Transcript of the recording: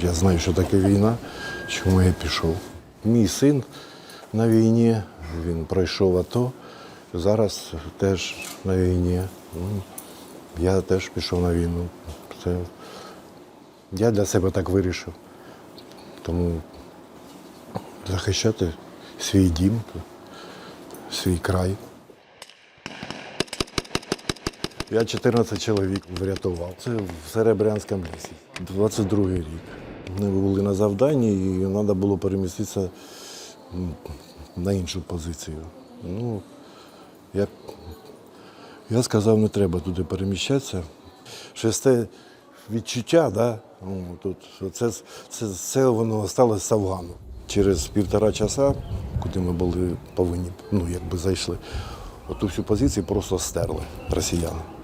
Я знаю, що таке війна, чому я пішов. Мій син на війні, він пройшов АТО, зараз теж на війні. Ну, Я теж пішов на війну. Це я для себе так вирішив. Тому захищати свій дім, свій край. Я 14 чоловік врятував. Це в Серебрянському лісі. 22 рік. Ми були на завданні і треба було переміститися на іншу позицію. Ну, я, я сказав, не треба туди переміщатися. Шесте відчуття, да? ну, тут, це, це, це воно сталося з Афгану. Через півтора часа, куди ми були повинні, ну якби зайшли, оту всю позицію просто стерли росіяни.